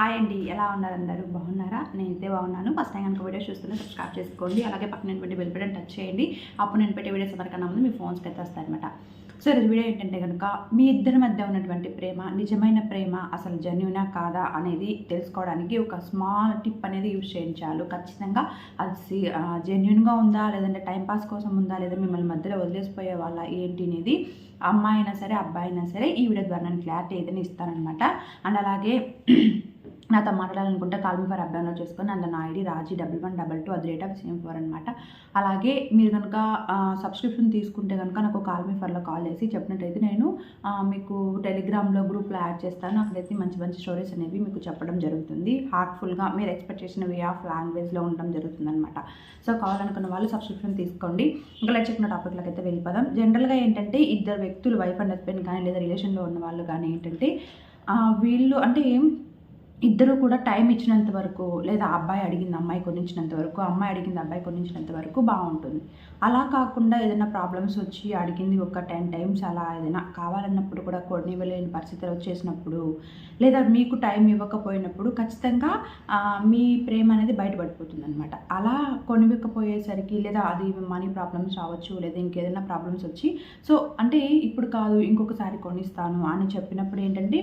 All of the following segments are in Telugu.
హాయ్ అండి. ఎలా ఉన్నారు అందరూ? బాగున్నారా? నేనైతే బాగున్నాను. ఫస్ట్ టైం కనుక వీడియో చూస్తున్నా సబ్స్క్రైబ్ చేసుకోండి. అలాగే పక్కన నేను బెల్ బటన్ టచ్ చేయండి. అప్పుడు నేను పెట్టే వీడియోస్ ఎవరికన్నా ముందు మీ ఫోన్స్కి అయితే వస్తాయన్నమాట సో ఈరోజు వీడియో ఏంటంటే కనుక మీ ఇద్దరి మధ్య ఉన్నటువంటి ప్రేమ నిజమైన ప్రేమ అసలు జెన్యునా కాదా అనేది తెలుసుకోవడానికి ఒక స్మాల్ టిప్ అనేది యూజ్ చేయించాలి. ఖచ్చితంగా అది జెన్యున్గా ఉందా? లేదంటే టైంపాస్ కోసం ఉందా? లేదా మిమ్మల్ని మధ్యలో వదిలేసిపోయే వాళ్ళ ఏంటి అనేది అమ్మాయి అయినా సరే అబ్బాయి అయినా సరే ఈ వీడియో ద్వారా నేను క్లారిటీ ఏదైనా ఇస్తానమాట అండ్ అలాగే నాతో మాట్లాడాలనుకుంటే call me for app download చేసుకొని అందులో నా ID Raji double one double two అది రేట్ ఆఫ్ సేమ్ ఫోర్ అనమాట అలాగే మీరు కనుక సబ్స్క్రిప్షన్ తీసుకుంటే కనుక నాకు కాల్మి ఫర్లో కాల్ చేసి చెప్పినట్టయితే నేను మీకు టెలిగ్రామ్లో గ్రూప్లో యాడ్ చేస్తాను. అక్కడైతే మంచి మంచి స్టోరీస్ అనేవి మీకు చెప్పడం జరుగుతుంది. హార్ట్ఫుల్గా మీరు ఎక్స్పెక్ట్ చేసిన వే ఆఫ్ లాంగ్వేజ్లో ఉండడం జరుగుతుంది అనమాట సో కావాలనుకున్న వాళ్ళు సబ్స్క్రిప్షన్ తీసుకోండి. ఇంకా లెట్ చెప్పిన టాపిక్లకు అయితే వెళ్ళిపోదాం. జనరల్గా ఏంటంటే ఇద్దరు వ్యక్తులు వైఫ్ అండ్ హస్బెండ్ కానీ లేదా రిలేషన్లో ఉన్న వాళ్ళు కానీ ఏంటంటే వీళ్ళు అంటే ఇద్దరు కూడా టైం ఇచ్చినంత వరకు లేదా అబ్బాయి అడిగింది అమ్మాయి కొనిచ్చినంత వరకు అమ్మాయి అడిగింది అబ్బాయి కొనిచ్చినంత వరకు బాగుంటుంది. అలా కాకుండా ఏదైనా ప్రాబ్లమ్స్ వచ్చి అడిగింది ఒక టెన్ టైమ్స్ అలా ఏదైనా కావాలన్నప్పుడు కూడా కొనివ్వలేని పరిస్థితులు వచ్చేసినప్పుడు లేదా మీకు టైం ఇవ్వకపోయినప్పుడు ఖచ్చితంగా మీ ప్రేమ అనేది బయటపడిపోతుంది అనమాట అలా కొనివ్వకపోయేసరికి లేదా అది మనీ ప్రాబ్లమ్స్ రావచ్చు లేదా ఇంకేదైనా ప్రాబ్లమ్స్ వచ్చి సో అంటే ఇప్పుడు కాదు ఇంకొకసారి కొనిస్తాను అని చెప్పినప్పుడు ఏంటంటే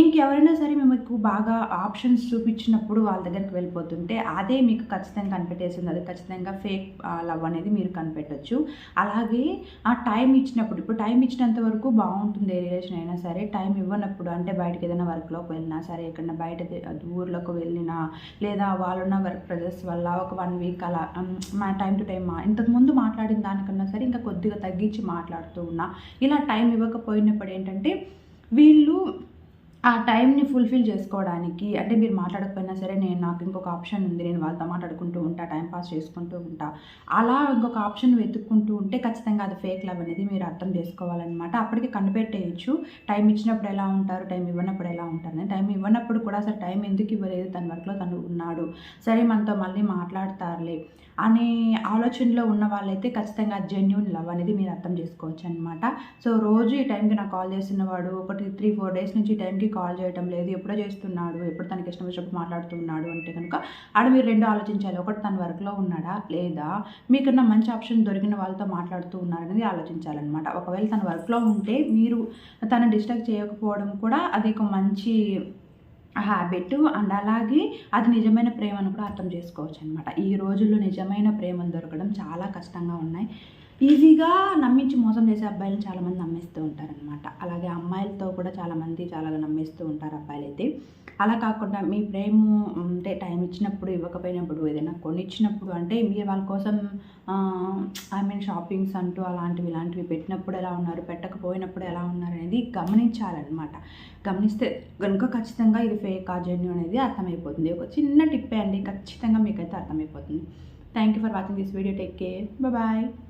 ఇంకెవరైనా సరే మీకు బాగా ఆప్షన్స్ చూపించినప్పుడు వాళ్ళ దగ్గరికి వెళ్ళిపోతుంటే అదే మీకు ఖచ్చితంగా కనిపెట్టేసింది అది ఖచ్చితంగా ఫేక్ లవ్ అనేది మీరు కనిపెట్టొచ్చు. అలాగే ఆ టైం ఇచ్చినప్పుడు ఇప్పుడు టైం ఇచ్చినంత వరకు బాగుంటుంది ఏ రిలేషన్ అయినా సరే. టైం ఇవ్వనప్పుడు అంటే బయటకి ఏదైనా వర్క్లోకి వెళ్ళినా సరే ఎక్కడైనా బయట ఊర్లోకి వెళ్ళినా లేదా వాళ్ళున్న వర్క్ ప్రెజర్స్ వల్ల ఒక వన్ వీక్ అలా మా టైం టు టైం మా ఇంతకుముందు మాట్లాడిన దానికన్నా సరే ఇంకా కొద్దిగా తగ్గించి మాట్లాడుతూ ఉన్నా. ఇలా టైం ఇవ్వకపోయినప్పుడు ఏంటంటే వీళ్ళు ఆ టైంని ఫుల్ఫిల్ చేసుకోవడానికి అంటే మీరు మాట్లాడకపోయినా సరే నేను నాకు ఇంకొక ఆప్షన్ ఉంది నేను వాళ్ళతో మాట్లాడుకుంటూ ఉంటా టైం పాస్ చేసుకుంటూ ఉంటా. అలా ఇంకొక ఆప్షన్ వెతుక్కుంటూ ఉంటే ఖచ్చితంగా అది ఫేక్ లవ్ అనేది మీరు అర్థం చేసుకోవాలన్నమాట. అప్పటికి కనిపెట్టేయచ్చు టైం ఇచ్చినప్పుడు ఎలా ఉంటారు టైం ఇవ్వనప్పుడు ఎలా ఉంటారు టైం ఇవ్వనప్పుడు కూడా అసలు టైం ఎందుకు ఇవ్వలేదు తన వర్క్లో తను ఉన్నాడు. సరే మనతో మళ్ళీ మాట్లాడతారులే. అనే ఆలోచనలో ఉన్న వాళ్ళైతే ఖచ్చితంగా జెన్యున్ లవ్ అనేది మీరు అర్థం చేసుకోవచ్చు అనమాట సో రోజు ఈ టైంకి నాకు కాల్ చేస్తున్నవాడు ఒకటి త్రీ ఫోర్ డేస్ నుంచి ఈ టైంకి కాల్ చేయటం లేదు ఎప్పుడో చేస్తున్నాడు ఎప్పుడు తనకి ఇష్టం వచ్చినప్పుడు మాట్లాడుతున్నాడు అంటే కనుక ఆడ మీరు రెండు ఆలోచించాలి. ఒకటి తన వర్క్లో ఉన్నాడా లేదా మీకన్నా మంచి ఆప్షన్ దొరికిన వాళ్ళతో మాట్లాడుతూ ఉన్నారనేది ఆలోచించాలన్నమాట. ఒకవేళ తన వర్క్లో ఉంటే మీరు తను డిస్టర్బ్ చేయకపోవడం కూడా అది ఒక మంచి హ్యాబిట్ అండ్ అలాగే అది నిజమైన ప్రేమను కూడా అర్థం చేసుకోవచ్చు అనమాట ఈ రోజుల్లో నిజమైన ప్రేమను దొరకడం చాలా కష్టంగా ఉన్నాయి. ఈజీగా నమ్మించి మోసం చేసే అబ్బాయిలను చాలామంది నమ్మేస్తూ ఉంటారనమాట అలాగే అమ్మాయిలతో కూడా చాలామంది చాలా నమ్మేస్తూ ఉంటారు అబ్బాయిలు అయితే అలా కాకుండా మీ ప్రేమ అంటే టైం ఇచ్చినప్పుడు ఇవ్వకపోయినప్పుడు ఏదైనా కొనిచ్చినప్పుడు అంటే మీరు వాళ్ళ కోసం ఐ మీన్ షాపింగ్స్ అంటూ అలాంటివి ఇలాంటివి పెట్టినప్పుడు ఎలా ఉన్నారు? పెట్టకపోయినప్పుడు అనేది గమనించాలన్నమాట. గమనిస్తే కనుక ఖచ్చితంగా ఇది ఫేక్ ఆ జెన్యూ అనేది అర్థమైపోతుంది. ఒక చిన్న టిప్పే అండి. ఖచ్చితంగా మీకైతే అర్థమైపోతుంది. Thank you for watching this video take care bye